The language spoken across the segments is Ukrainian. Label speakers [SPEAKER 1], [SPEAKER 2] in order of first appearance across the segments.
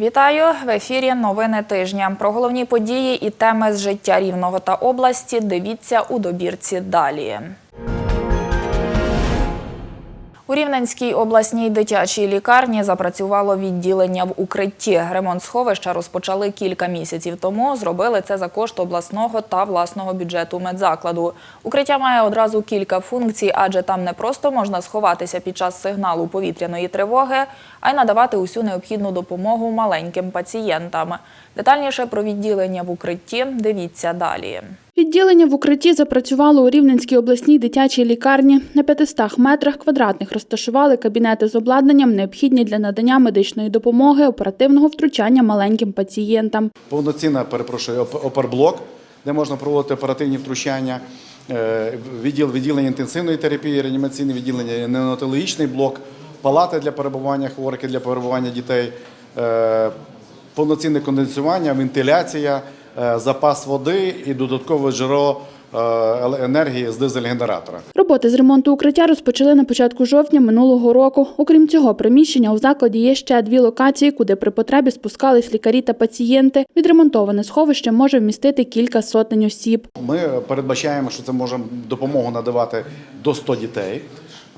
[SPEAKER 1] Вітаю в ефірі. Новини тижня. Про головні події і теми з життя рівного та області. Дивіться у добірці далі. У Рівненській обласній дитячій лікарні запрацювало відділення в укритті. Ремонт сховища розпочали кілька місяців тому. Зробили це за кошт обласного та власного бюджету медзакладу. Укриття має одразу кілька функцій, адже там не просто можна сховатися під час сигналу повітряної тривоги, а й надавати усю необхідну допомогу маленьким пацієнтам. Детальніше про відділення в укритті дивіться далі.
[SPEAKER 2] Відділення в укритті запрацювало у Рівненській обласній дитячій лікарні. На 500 метрах квадратних розташували кабінети з обладнанням, необхідні для надання медичної допомоги, оперативного втручання маленьким пацієнтам.
[SPEAKER 3] повноцінна, перепрошую, оп- оперблок, де можна проводити оперативні втручання, е, відділ відділення інтенсивної терапії, реанімаційне відділення, неонатологічний блок, палати для перебування хворих для перебування дітей, е, повноцінне конденсування, вентиляція, запас води і додаткове джерело е, енергії з дизель-генератора.
[SPEAKER 2] Роботи з ремонту укриття розпочали на початку жовтня минулого року. Окрім цього, приміщення у закладі є ще дві локації, куди при потребі спускались лікарі та пацієнти. Відремонтоване сховище може вмістити кілька сотень осіб.
[SPEAKER 3] Ми передбачаємо, що це може допомогу надавати до 100 дітей,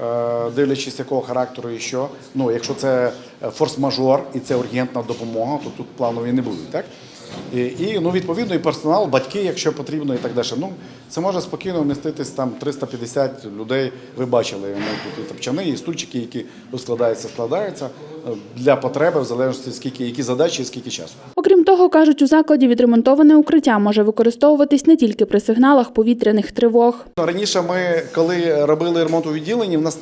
[SPEAKER 3] е, дивлячись якого характеру і що. Ну, якщо це форс-мажор і це ургентна допомога, то тут планові не будуть, так? І, і ну, відповідно, і персонал, батьки, якщо потрібно, і так далі. Ну, це може спокійно вміститись там 350 людей. Ви бачили, ну, тут і тапчани, і стульчики, які розкладаються, складаються е, для потреби, в залежності скільки, які задачі і скільки часу.
[SPEAKER 2] Того, кажуть, у закладі відремонтоване укриття може використовуватись не тільки при сигналах повітряних тривог.
[SPEAKER 3] Ну, Раніше ми, коли робили ремонт у відділенні, в нас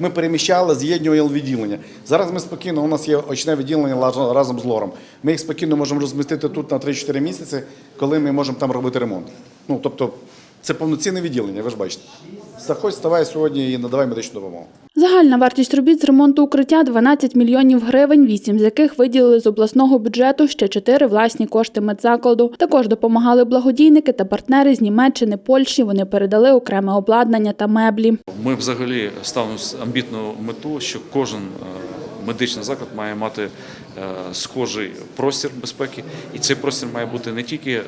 [SPEAKER 3] ми переміщали, з'єднювали відділення. Зараз ми спокійно, у нас є очне відділення разом з лором. Ми їх спокійно можемо розмістити тут на 3-4 місяці, коли ми можемо там робити ремонт. Ну, тобто, це повноцінне відділення, ви ж бачите. Заходь, ставай сьогодні і надавай медичну допомогу.
[SPEAKER 2] Загальна вартість робіт з ремонту укриття 12 мільйонів гривень, 8 з яких виділили з обласного бюджету, ще 4 – власні кошти медзакладу. Також допомагали благодійники та партнери з Німеччини, Польщі. Вони передали окреме обладнання та меблі.
[SPEAKER 4] Ми взагалі ставимо амбітну мету, що кожен е, медичний заклад має мати схожий простір безпеки, і цей простір має бути не тільки е,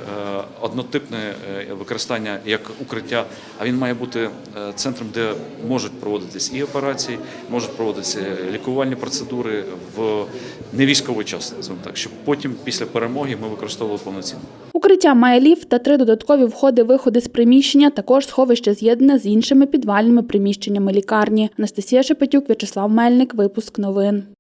[SPEAKER 4] однотипне е, використання як укриття, а він має бути е, центром, де можуть проводитись і операції, можуть проводитися лікувальні процедури в невійськовий час, називаємо так, щоб потім після перемоги ми використовували повноцінно.
[SPEAKER 2] Укриття має ліфт та три додаткові входи-виходи з приміщення. Також сховище з'єднане з іншими підвальними приміщеннями лікарні. Анастасія Шепетюк, В'ячеслав Мельник. Випуск новин.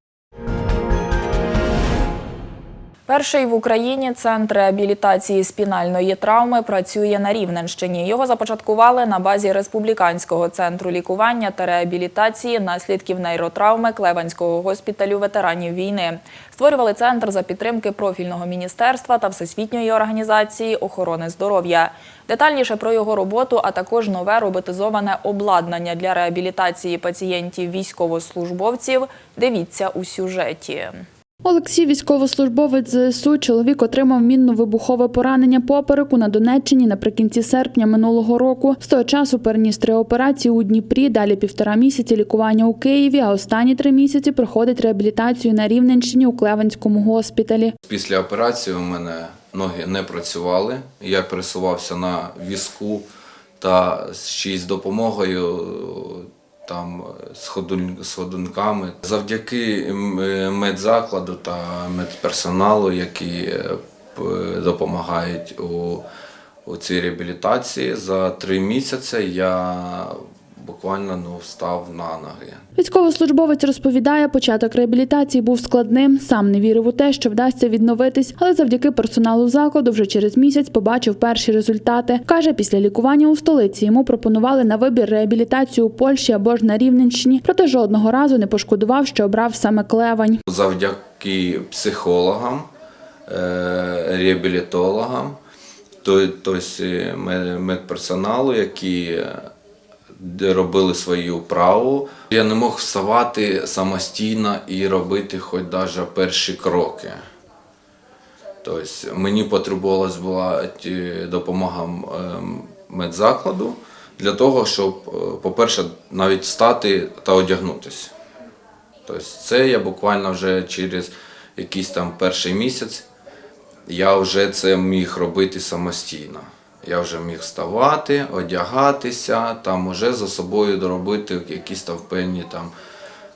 [SPEAKER 1] Перший в Україні центр реабілітації спінальної травми працює на Рівненщині. Його започаткували на базі республіканського центру лікування та реабілітації наслідків нейротравми Клеванського госпіталю ветеранів війни. Створювали центр за підтримки профільного міністерства та Всесвітньої організації охорони здоров'я. Детальніше про його роботу, а також нове роботизоване обладнання для реабілітації пацієнтів військовослужбовців. Дивіться у сюжеті.
[SPEAKER 2] Олексій, військовослужбовець ЗСУ, чоловік отримав мінно-вибухове поранення попереку на Донеччині наприкінці серпня минулого року. З того часу переніс три операції у Дніпрі, далі півтора місяці лікування у Києві, а останні три місяці проходить реабілітацію на Рівненщині у Клевенському госпіталі.
[SPEAKER 5] Після операції у мене ноги не працювали. Я пересувався на візку та ще й з допомогою там з ходунками. Завдяки е, медзакладу та медперсоналу, які е, допомагають у, у цій реабілітації, за три місяці я буквально ну, встав на ноги.
[SPEAKER 2] Військовослужбовець розповідає, початок реабілітації був складним. Сам не вірив у те, що вдасться відновитись, але завдяки персоналу закладу вже через місяць побачив перші результати. Каже, після лікування у столиці йому пропонували на вибір реабілітацію у Польщі або ж на Рівненщині, проте жодного разу не пошкодував, що обрав саме Клевань.
[SPEAKER 5] завдяки психологам, е, реабілітологам, то- тобто е, медперсоналу, які е, робили свою вправу. Я не мог вставати самостійно і робити хоч навіть перші кроки. Тобто мені потребувалась була допомога ем, медзакладу для того, щоб, е, по-перше, навіть встати та одягнутися. Тобто це я буквально вже через якийсь там перший місяць, я вже це міг робити самостійно. Я вже міг вставати, одягатися, там уже за собою доробити якісь там певні там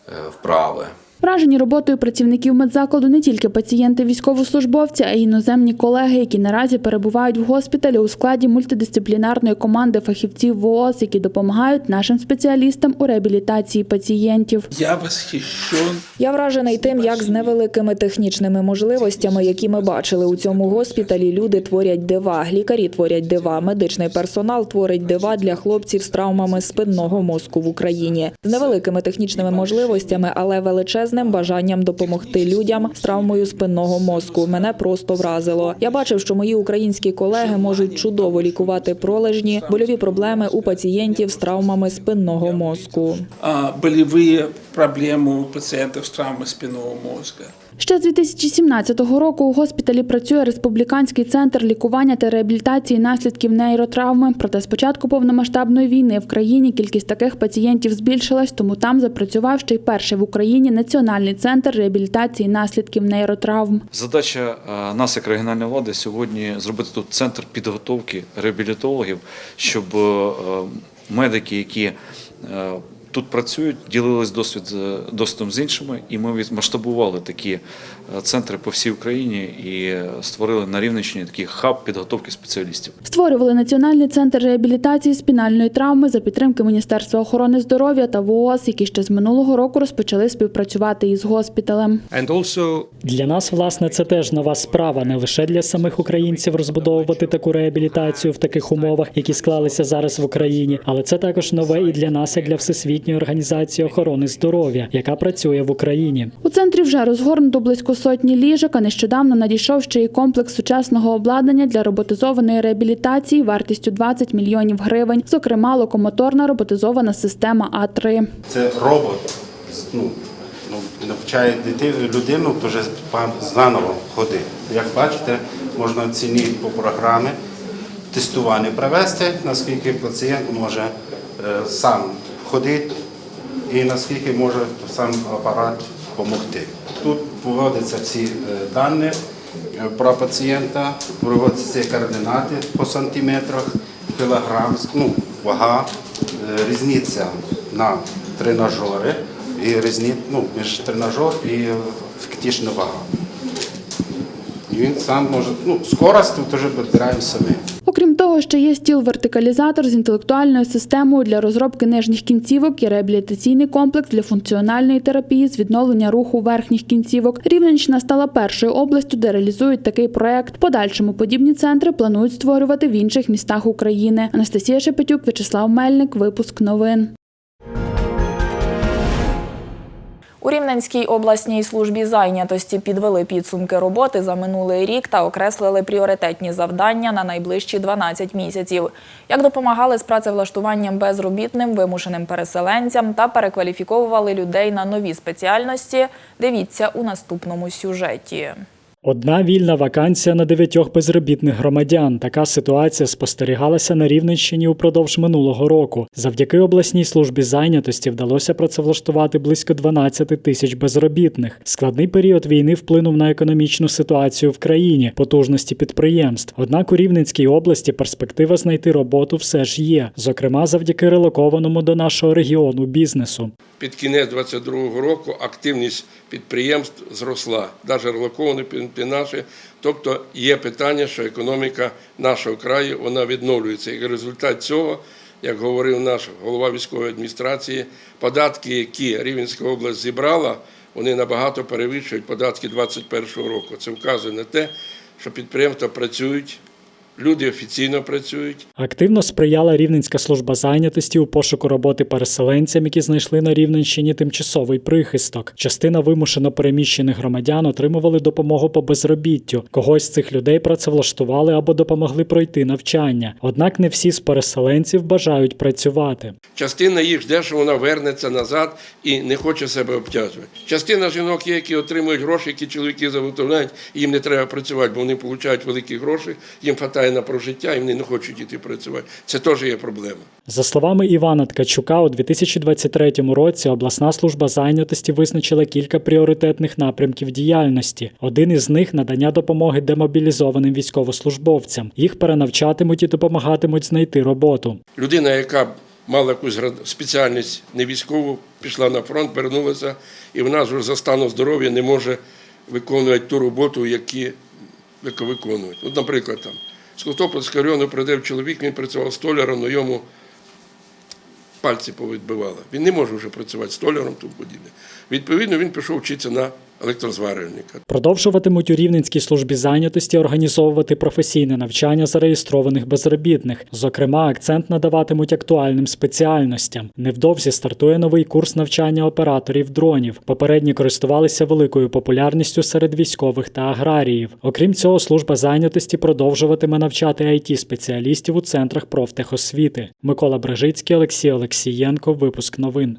[SPEAKER 5] е, вправи.
[SPEAKER 2] Вражені роботою працівників медзакладу не тільки пацієнти військовослужбовці, а й іноземні колеги, які наразі перебувають в госпіталі у складі мультидисциплінарної команди фахівців ВООЗ, які допомагають нашим спеціалістам у реабілітації пацієнтів.
[SPEAKER 6] Я восхищен
[SPEAKER 1] Я вражений тим, як з невеликими технічними можливостями, які ми бачили у цьому госпіталі, люди творять дива, лікарі творять дива, медичний персонал творить дива для хлопців з травмами спинного мозку в Україні. З невеликими технічними можливостями, але величезним бажанням допомогти людям з травмою спинного мозку. Мене просто вразило. Я бачив, що мої українські колеги можуть чудово лікувати пролежні, больові проблеми у пацієнтів з травмами спинного мозку.
[SPEAKER 6] а, проблеми у пацієнтів з травмами спинного мозга.
[SPEAKER 2] Ще з 2017 року у госпіталі працює республіканський центр лікування та реабілітації наслідків нейротравми. Проте з початку повномасштабної війни в країні кількість таких пацієнтів збільшилась, тому там запрацював ще й перший в Україні національний центр реабілітації наслідків нейротравм.
[SPEAKER 4] Задача е, нас, як регіональної влади, сьогодні зробити тут центр підготовки реабілітологів, щоб е, е, медики, які тут працюють, ділились досвід з- досвідом з іншими, і ми відмасштабували такі е, центри по всій Україні і створили на Рівненщині такий хаб підготовки спеціалістів.
[SPEAKER 2] Створювали національний центр реабілітації спінальної травми за підтримки Міністерства охорони здоров'я та ВООЗ, які ще з минулого року розпочали співпрацювати із госпіталем.
[SPEAKER 7] Для нас, власне, це теж нова справа, не лише для самих українців розбудовувати таку реабілітацію в таких умовах, які склалися зараз в Україні, але це також нове і для нас, як для Всесвітньої організації охорони здоров'я, яка працює в Україні.
[SPEAKER 2] У центрі вже розгорнуто близько сотні ліжок, а нещодавно надійшов ще й комплекс сучасного обладнання для роботизованої реабілітації вартістю 20 мільйонів гривень, зокрема локомоторна роботизована система А3.
[SPEAKER 8] Це робот ну, ну, навчає дитину, людину дуже заново ходити. Як бачите, можна ціні по програмі тестування провести, наскільки пацієнт може е, сам ходити і наскільки може сам апарат допомогти. Тут поводяться всі е, дані е, про пацієнта, проводяться координати по сантиметрах, кілограм, ну, вага, е, різниця на тренажери і різні, ну, між тренажер і фактична вага. Він сам може, ну, скорость тут вже підбираємо самі.
[SPEAKER 2] Окрім того, ще є стіл-вертикалізатор з інтелектуальною системою для розробки нижніх кінцівок і реабілітаційний комплекс для функціональної терапії з відновлення руху верхніх кінцівок. Рівненщина стала першою областю, де реалізують такий проект. Подальшому подібні центри планують створювати в інших містах України. Анастасія Шепетюк, Вячеслав Мельник. Випуск новин.
[SPEAKER 1] У Рівненській обласній службі зайнятості підвели підсумки роботи за минулий рік та окреслили пріоритетні завдання на найближчі 12 місяців. Як допомагали з працевлаштуванням безробітним, вимушеним переселенцям та перекваліфіковували людей на нові спеціальності, дивіться у наступному сюжеті.
[SPEAKER 7] Одна вільна вакансія на дев'ятьох безробітних громадян. Така ситуація спостерігалася на Рівненщині упродовж минулого року. Завдяки обласній службі зайнятості вдалося працевлаштувати близько 12 тисяч безробітних. Складний період війни вплинув на економічну ситуацію в країні, потужності підприємств. Однак у Рівненській області перспектива знайти роботу все ж є, зокрема завдяки релокованому до нашого регіону бізнесу.
[SPEAKER 9] під кінець 2022 року активність підприємств зросла, навіть релоковані під наші. Тобто є питання, що економіка нашого краю вона відновлюється. І результат цього, як говорив наш голова військової адміністрації, податки, які Рівненська область зібрала, вони набагато перевищують податки 2021 року. Це вказує на те, що підприємства працюють, люди офіційно працюють.
[SPEAKER 7] Активно сприяла Рівненська служба зайнятості у пошуку роботи переселенцям, які знайшли на Рівненщині тимчасовий прихисток. Частина вимушено переміщених громадян отримували допомогу по безробіттю. Когось з цих людей працевлаштували або допомогли пройти навчання. Однак не всі з переселенців бажають працювати.
[SPEAKER 9] Частина їх жде, що вона вернеться назад і не хоче себе обтяжувати. Частина жінок є, які отримують гроші, які чоловіки заготовляють, їм не треба працювати, бо вони отримують великі гроші, їм вистачає на прожиття, і вони не хочуть йти працювати. Це теж є проблема.
[SPEAKER 7] За словами Івана Ткачука, у 2023 році обласна служба зайнятості визначила кілька пріоритетних напрямків діяльності. Один із них надання допомоги демобілізованим військовослужбовцям. Їх перенавчатимуть і допомагатимуть знайти роботу.
[SPEAKER 9] Людина, яка мала якусь спеціальність не військову, пішла на фронт, вернулася, і вона вже за станом здоров'я не може виконувати ту роботу, яку виконують. От, наприклад, там, з Котопольського району прийде чоловік, він працював столяром, але йому пальці повідбивали. Він не може вже працювати столяром, тому подібне. Відповідно, він пішов вчитися на електрозварювальника.
[SPEAKER 7] Продовжуватимуть у Рівненській службі зайнятості організовувати професійне навчання зареєстрованих безробітних. Зокрема, акцент надаватимуть актуальним спеціальностям. Невдовзі стартує новий курс навчання операторів дронів. Попередні користувалися великою популярністю серед військових та аграріїв. Окрім цього, служба зайнятості продовжуватиме навчати it спеціалістів у центрах профтехосвіти. Микола Бражицький, Олексій Олексієнко. Випуск новин.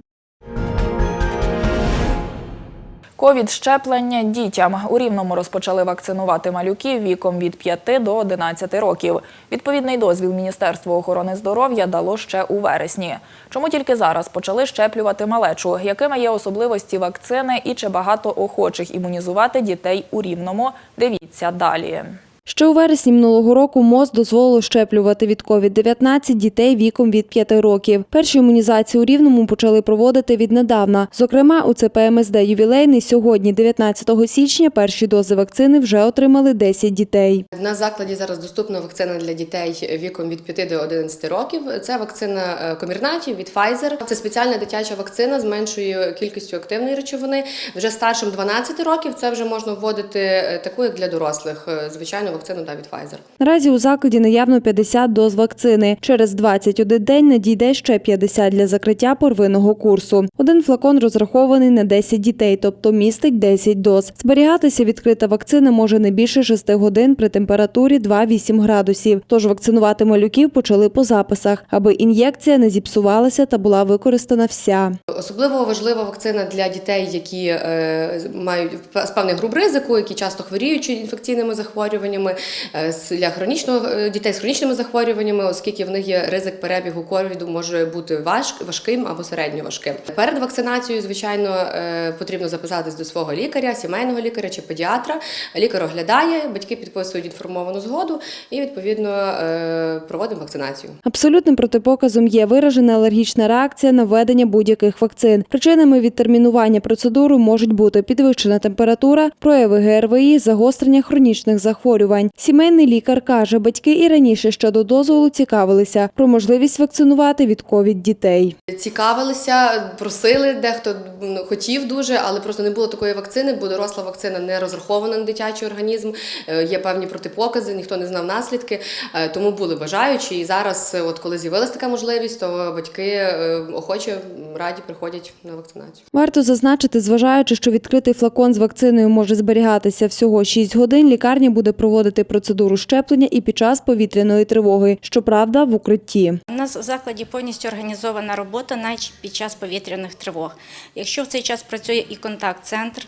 [SPEAKER 1] Ковід-щеплення дітям у Рівному розпочали вакцинувати малюків віком від 5 до 11 років. Відповідний дозвіл Міністерство охорони здоров'я дало ще у вересні. Чому тільки зараз почали щеплювати малечу? Якими є особливості вакцини і чи багато охочих імунізувати дітей у Рівному? Дивіться далі.
[SPEAKER 10] Ще у вересні минулого року МОЗ дозволило щеплювати від COVID-19 дітей віком від 5 років. Перші імунізації у Рівному почали проводити віднедавна. Зокрема, у ЦПМСД ювілейний сьогодні, 19 січня, перші дози вакцини вже отримали 10 дітей.
[SPEAKER 11] На закладі зараз доступна вакцина для дітей віком від 5 до 11 років. Це вакцина е, Комірнаті від Pfizer. Це спеціальна дитяча вакцина з меншою кількістю активної речовини. Вже старшим 12 років це вже можна вводити е, таку, як для дорослих. е, Звичайну вакцину да, від Pfizer.
[SPEAKER 10] Наразі у закладі наявно 50 доз вакцини. Через 21 день надійде ще 50 для закриття первинного курсу. Один флакон розрахований на 10 дітей, тобто містить 10 доз. Зберігатися відкрита вакцина може не більше 6 годин при температурі 2-8 градусів. Тож вакцинувати малюків почали по записах, аби ін'єкція не зіпсувалася та була використана вся.
[SPEAKER 11] Особливо важлива вакцина для дітей, які е, мають з певних груп ризику, які часто хворіють інфекційними захворюваннями, е, з- для хронічного е, дітей з хронічними захворюваннями, оскільки в них є ризик перебігу ковіду, може бути важ, важким або середньо важким. Перед вакцинацією, звичайно, е, потрібно записатись до свого лікаря, сімейного лікаря чи педіатра. Лікар оглядає, батьки підписують інформовану згоду і відповідно е, проводимо вакцинацію.
[SPEAKER 10] Абсолютним протипоказом є виражена алергічна реакція на введення будь-яких вакцин. Причинами відтермінування процедури можуть бути підвищена температура, прояви ГРВІ, загострення хронічних захворювань. Сімейний лікар каже, батьки і раніше щодо дозволу цікавилися про можливість вакцинувати від ковід дітей.
[SPEAKER 11] Цікавилися, просили, дехто ну, хотів дуже, але просто не було такої вакцини, бо доросла вакцина не розрахована на дитячий організм. е, Є певні протипокази, ніхто не знав наслідки, е, тому були бажаючі. І зараз, е, от коли з'явилася така можливість, то батьки охоче раді приходять на вакцинацію.
[SPEAKER 10] Варто зазначити, зважаючи, що відкритий флакон з вакциною може зберігатися всього 6 годин, лікарня буде проводити процедуру щеплення і під час повітряної тривоги. Щоправда, в укритті.
[SPEAKER 12] У нас в закладі повністю організована робота навіть під час повітряних тривог. Якщо в цей час працює і контакт-центр.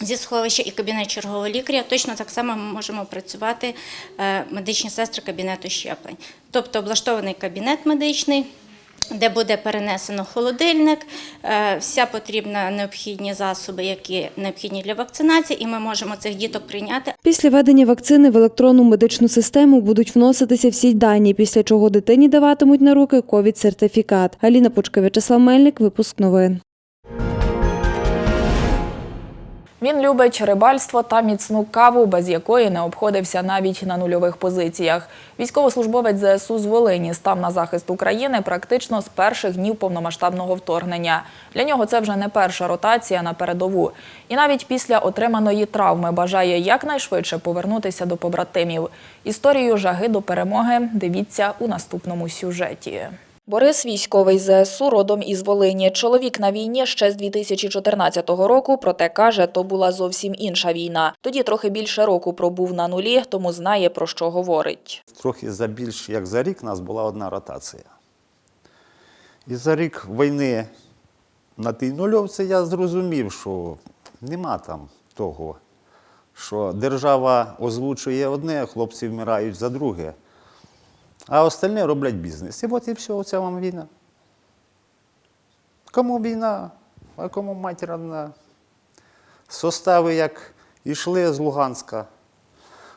[SPEAKER 12] Зі сховища і кабінет чергового лікаря точно так само ми можемо працювати е, медичні сестри кабінету щеплень. Тобто облаштований кабінет медичний, де буде перенесено холодильник, е, вся потрібна необхідні засоби, які необхідні для вакцинації, і ми можемо цих діток прийняти
[SPEAKER 10] Після введення вакцини в електронну медичну систему будуть вноситися всі дані, після чого дитині даватимуть на руки ковід-сертифікат. Аліна Пучка, Мельник, випуск новин.
[SPEAKER 1] Він любить рибальство та міцну каву, без якої не обходився навіть на нульових позиціях. Військовослужбовець ЗСУ з Волині став на захист України практично з перших днів повномасштабного вторгнення. Для нього це вже не перша ротація на передову. І навіть після отриманої травми бажає якнайшвидше повернутися до побратимів. Історію жаги до перемоги дивіться у наступному сюжеті. Борис військовий ЗСУ родом із Волині. Чоловік на війні ще з 2014 року, проте каже, то була зовсім інша війна. Тоді трохи більше року пробув на нулі, тому знає про що говорить.
[SPEAKER 13] Трохи за більш як за рік у нас була одна ротація. І за рік війни на тій нульовці я зрозумів, що нема там того, що держава озвучує одне, а хлопці вмирають за друге. А остальні роблять бізнес. І от і все, оця вам війна. Кому війна, а кому матір одна. Состави, як йшли з Луганська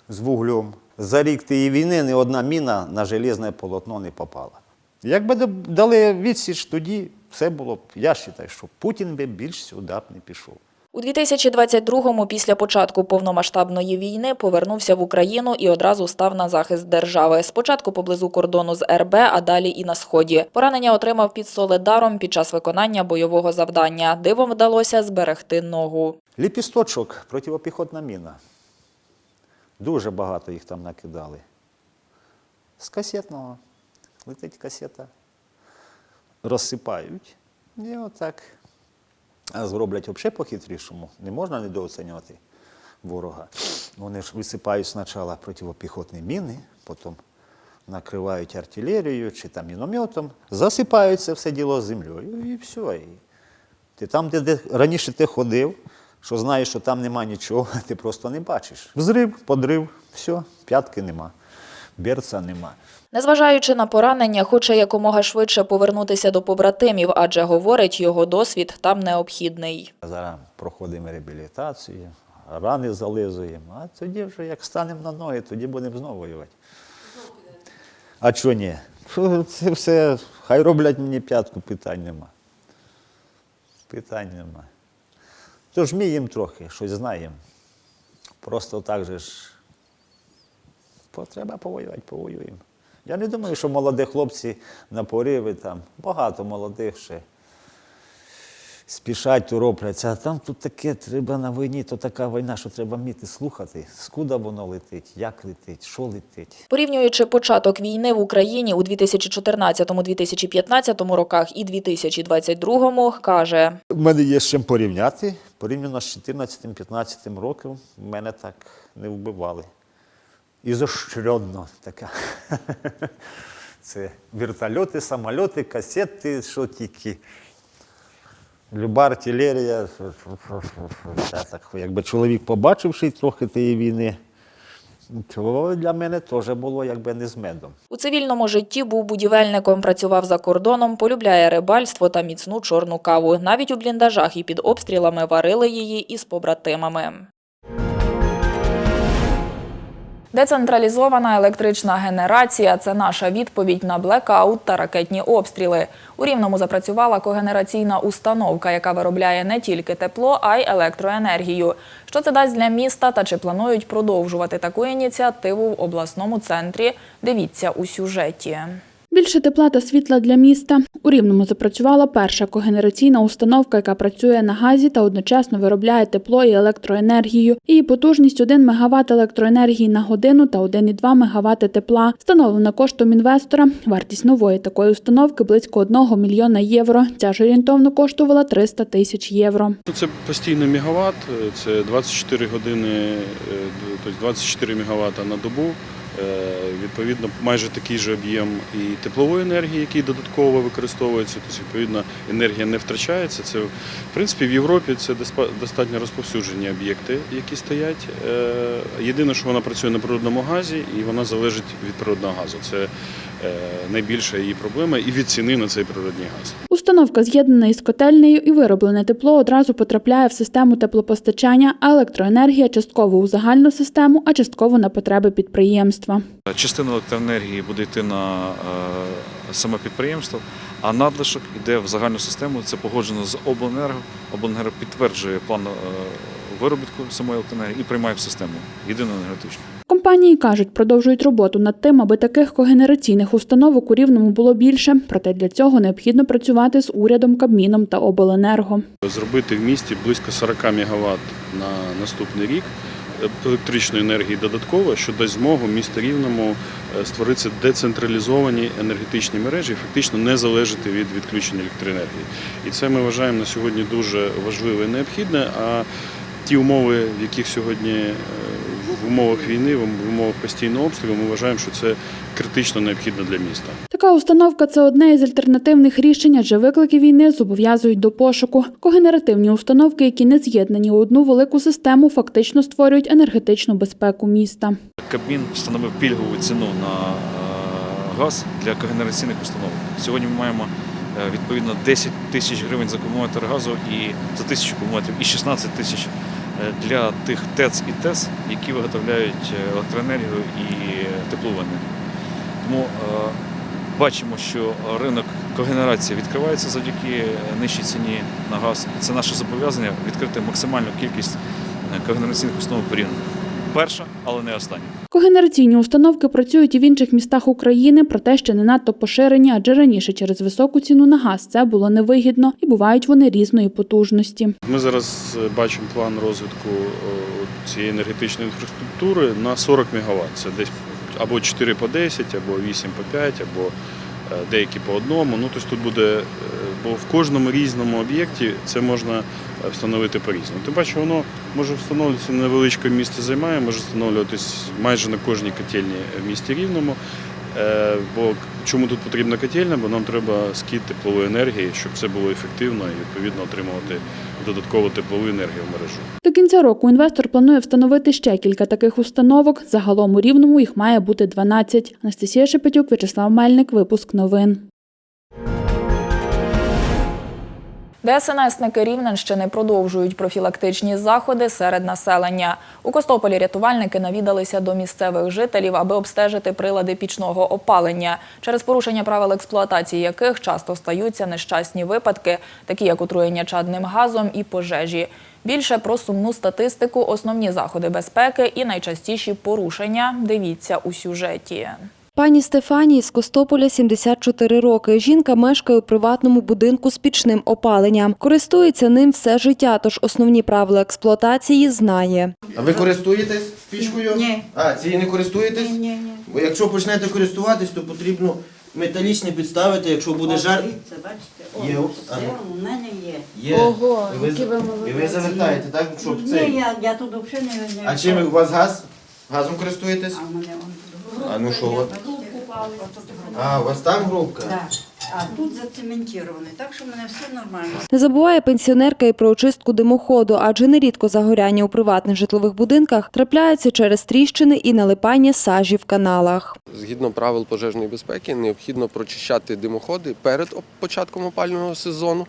[SPEAKER 13] з вуглем, за рік тієї війни ні одна міна на железне полотно не попала. Якби дали відсіч, тоді все було б, я вважаю, що Путін би більш сюди не пішов.
[SPEAKER 1] У 2022-му, після початку повномасштабної війни, повернувся в Україну і одразу став на захист держави. Спочатку поблизу кордону з РБ, а далі і на сході. Поранення отримав під Соледаром під час виконання бойового завдання. Дивом вдалося зберегти ногу.
[SPEAKER 13] Ліпісточок, протипіхотна міна. Дуже багато їх там накидали. З касетного. Летить касета. Розсипають. І отак. Зроблять взагалі по-хитрішому. Не можна недооцінювати ворога. Вони ж висипають спочатку протипіхотні міни, потім накривають артилерією чи там мінометом, засипають це все діло землею і все. І ти там, де, де раніше ти ходив, що знаєш, що там нема нічого, ти просто не бачиш. Взрив, подрив, все, п'ятки нема, берца нема.
[SPEAKER 1] Незважаючи на поранення, хоче якомога швидше повернутися до побратимів, адже говорить, його досвід там необхідний.
[SPEAKER 13] Зараз проходимо реабілітацію, рани зализуємо, а тоді вже як станемо на ноги, тоді будемо знову воювати. А чого ні? Це все, хай роблять мені п'ятку, питань нема. Питань нема. Тож вміємо трохи, щось знаємо. Просто так же ж потреба повоювати, повоюємо. Я не думаю, що молоді хлопці на пориви там, багато молодих ще спішать, торопляться, а там тут таке треба на війні, то така війна, що треба вміти слухати, скуда воно летить, як летить, що летить.
[SPEAKER 1] Порівнюючи початок війни в Україні у 2014-2015 роках і 2022-му, каже,
[SPEAKER 13] У мене є з чим порівняти. Порівняно з 14-15 роком мене так не вбивали. Ізощренно така. Це вертольоти, самольоти, касети, що тільки. Люба артилерія. Це так, якби чоловік побачивши трохи тієї війни, то для мене теж було якби не з медом.
[SPEAKER 1] у цивільному житті був будівельником, працював за кордоном, полюбляє рибальство та міцну чорну каву. Навіть у бліндажах і під обстрілами варили її із побратимами. Децентралізована електрична генерація це наша відповідь на блекаут та ракетні обстріли. У Рівному запрацювала когенераційна установка, яка виробляє не тільки тепло, а й електроенергію. Що це дасть для міста та чи планують продовжувати таку ініціативу в обласному центрі? Дивіться у сюжеті.
[SPEAKER 2] Більше тепла та світла для міста. У Рівному запрацювала перша когенераційна установка, яка працює на газі та одночасно виробляє тепло і електроенергію. Її потужність 1 МВт електроенергії на годину та 1,2 МВт тепла. Встановлена коштом інвестора. Вартість нової такої установки близько 1 мільйона євро. Ця ж орієнтовно коштувала 300 тисяч євро.
[SPEAKER 14] Це постійний мегаватт, це 24 години, е, тобто 24 мегаватта на добу. Е, Відповідно, майже такий же об'єм і теплової енергії, який додатково використовується. Тобто, відповідно, енергія не втрачається. Це в принципі в Європі це достатньо розповсюджені об'єкти, які стоять. Е, Єдине, що вона працює на природному газі, і вона залежить від природного газу. Це е, найбільша її проблема і від ціни на цей природний газ.
[SPEAKER 2] Установка з'єднана із котельнею і вироблене тепло одразу потрапляє в систему теплопостачання, а електроенергія частково у загальну систему, а частково на потреби підприємства.
[SPEAKER 4] Частина електроенергії буде йти на е, саме підприємство, а надлишок йде в загальну систему. Це погоджено з обленерго. Обленерго підтверджує план виробітку самої електроенергії і приймає в систему єдину енергетичну.
[SPEAKER 2] Компанії кажуть, продовжують роботу над тим, аби таких когенераційних установок у рівному було більше. Проте для цього необхідно працювати з урядом, Кабміном та обленерго.
[SPEAKER 14] Зробити в місті близько 40 МВт на наступний рік електричної енергії додатково, що дасть змогу місту Рівному е, створити децентралізовані енергетичні мережі, і фактично не залежати від відключення електроенергії. І це ми вважаємо на сьогодні дуже важливе і необхідне. А ті умови, в яких сьогодні е, в умовах війни, в умовах постійного обстрілу, ми вважаємо, що це критично необхідно для міста.
[SPEAKER 2] Така установка це одне із альтернативних рішень, адже виклики війни зобов'язують до пошуку. Когенеративні установки, які не з'єднані у одну велику систему, фактично створюють енергетичну безпеку міста.
[SPEAKER 4] Кабмін встановив пільгову ціну на е, газ для когенераційних установок. Сьогодні ми маємо відповідно 10 тисяч гривень за кубометр газу і за тисячу кубометрів і 16 тисяч е, для тих ТЕЦ і ТЕС, які виготовляють е, електроенергію і теплову. Тому е, бачимо, що ринок когенерації відкривається завдяки е, нижчій ціні на газ. Це наше зобов'язання відкрити максимальну кількість е, когенераційних установок порівняно. Перша, але не остання.
[SPEAKER 2] Когенераційні установки працюють і в інших містах України, проте ще не надто поширені, адже раніше через високу ціну на газ це було невигідно і бувають вони різної потужності.
[SPEAKER 14] Ми зараз е, бачимо план розвитку е, цієї енергетичної інфраструктури на 40 МВт. Це десь або 4 по 10, або 8 по 5, або деякі по одному. Ну, тобто тут буде, е, бо в кожному різному об'єкті це можна е, встановити по-різному. Тим паче воно може встановлюватися невеличке місце займає, може встановлюватись майже на кожній котельні в місті Рівному. Е, Бо чому тут потрібна котельня? Бо нам треба скид теплової енергії, щоб це було ефективно і відповідно отримувати додаткову теплову енергію в мережу.
[SPEAKER 2] До кінця року інвестор планує встановити ще кілька таких установок. Загалом у Рівному їх має бути 12. Анастасія Шепетюк, Вячеслав Мельник. Випуск новин.
[SPEAKER 1] ДСНСники Рівненщини продовжують профілактичні заходи серед населення. У Костополі рятувальники навідалися до місцевих жителів, аби обстежити прилади пічного опалення, через порушення правил експлуатації яких часто стаються нещасні випадки, такі як отруєння чадним газом і пожежі. Більше про сумну статистику, основні заходи безпеки і найчастіші порушення. Дивіться у сюжеті.
[SPEAKER 10] Пані Стефанії з Костополя 74 роки. Жінка мешкає у приватному будинку з пічним опаленням. Користується ним все життя, тож основні правила експлуатації знає.
[SPEAKER 15] А ви користуєтесь пічкою?
[SPEAKER 16] Ні.
[SPEAKER 15] А, цією не користуєтесь?
[SPEAKER 16] Ні, ні.
[SPEAKER 15] Бо якщо почнете користуватись, то потрібно металічні підставити, якщо буде жар.
[SPEAKER 16] Дивіться, бачите?
[SPEAKER 15] Є,
[SPEAKER 16] О, все у мене є.
[SPEAKER 15] Є.
[SPEAKER 10] Ого,
[SPEAKER 15] і ви,
[SPEAKER 10] які ви
[SPEAKER 15] і ви завертаєте, так? Щоб
[SPEAKER 16] Ні,
[SPEAKER 15] цей.
[SPEAKER 16] я, я тут взагалі не,
[SPEAKER 15] А чим у вас газ? Газом користуєтесь?
[SPEAKER 16] А в мене он
[SPEAKER 15] А ну що от?
[SPEAKER 16] Отут
[SPEAKER 15] А, у вас там грубка?
[SPEAKER 16] Да. А тут зацементований, так що в мене все нормально.
[SPEAKER 10] Не забуває пенсіонерка і про очистку димоходу, адже нерідко загоряння у приватних житлових будинках трапляються через тріщини і налипання сажі в каналах.
[SPEAKER 9] Згідно правил пожежної безпеки, необхідно прочищати димоходи перед початком опалювального сезону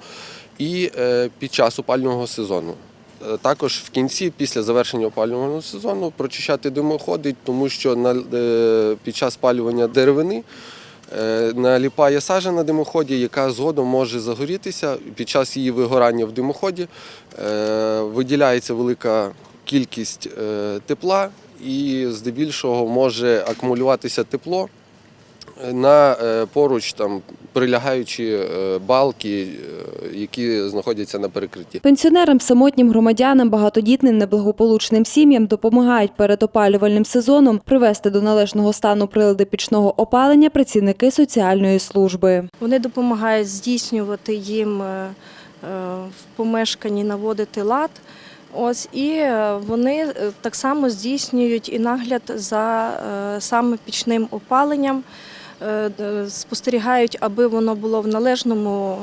[SPEAKER 9] і е, під час опалювального сезону. Е, Також в кінці, після завершення опалювального сезону, прочищати димоходи, тому що е, під час спалювання деревини е, наліпає сажа на димоході, яка згодом може загорітися. Під час її вигорання в димоході виділяється велика кількість тепла, і здебільшого може акумулюватися тепло на е, поруч там прилягаючі е, балки, е, які знаходяться на перекритті.
[SPEAKER 10] Пенсіонерам, самотнім громадянам, багатодітним, неблагополучним сім'ям допомагають перед опалювальним сезоном привести до належного стану прилади пічного опалення працівники соціальної служби.
[SPEAKER 17] Вони допомагають здійснювати їм в помешканні наводити лад. Ось і вони так само здійснюють і нагляд за саме пічним опаленням, спостерігають, аби воно було в належному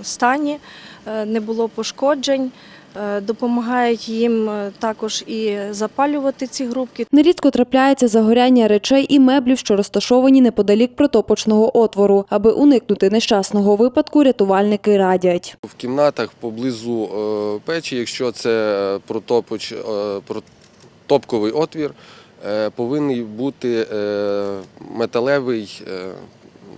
[SPEAKER 17] е, стані, е, не було пошкоджень. Е, Допомагають їм е, також і запалювати ці грубки.
[SPEAKER 10] Нерідко трапляється загоряння речей і меблів, що розташовані неподалік протопочного отвору. Аби уникнути нещасного випадку, рятувальники радять.
[SPEAKER 9] В кімнатах поблизу е, печі, якщо це протопоч, е, протопковий отвір, е, повинен бути е, металевий е,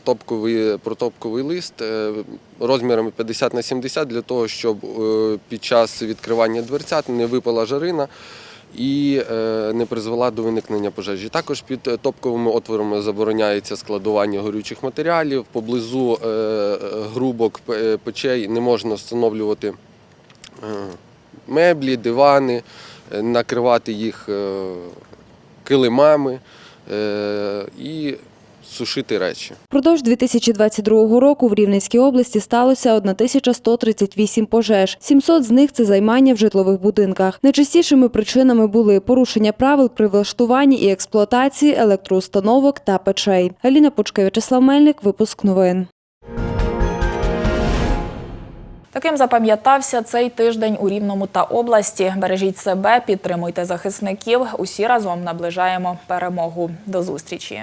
[SPEAKER 9] топковий, протопковий лист е, розмірами 50 на 70 для того, щоб е, під час відкривання дверцят не випала жарина. І е, не призвела до виникнення пожежі. Також під е, топковими отворами забороняється складування горючих матеріалів. Поблизу е, е, грубок печей не можна встановлювати е, меблі, дивани, е, накривати їх е, килимами е, і сушити речі.
[SPEAKER 10] Впродовж 2022 року в Рівненській області сталося 1138 пожеж. 700 з них – це займання в житлових будинках. Найчастішими причинами були порушення правил при влаштуванні і експлуатації електроустановок та печей. Аліна Пучка, Вячеслав Мельник, випуск новин.
[SPEAKER 1] Таким запам'ятався цей тиждень у Рівному та області. Бережіть себе, підтримуйте захисників. Усі разом наближаємо перемогу. До зустрічі.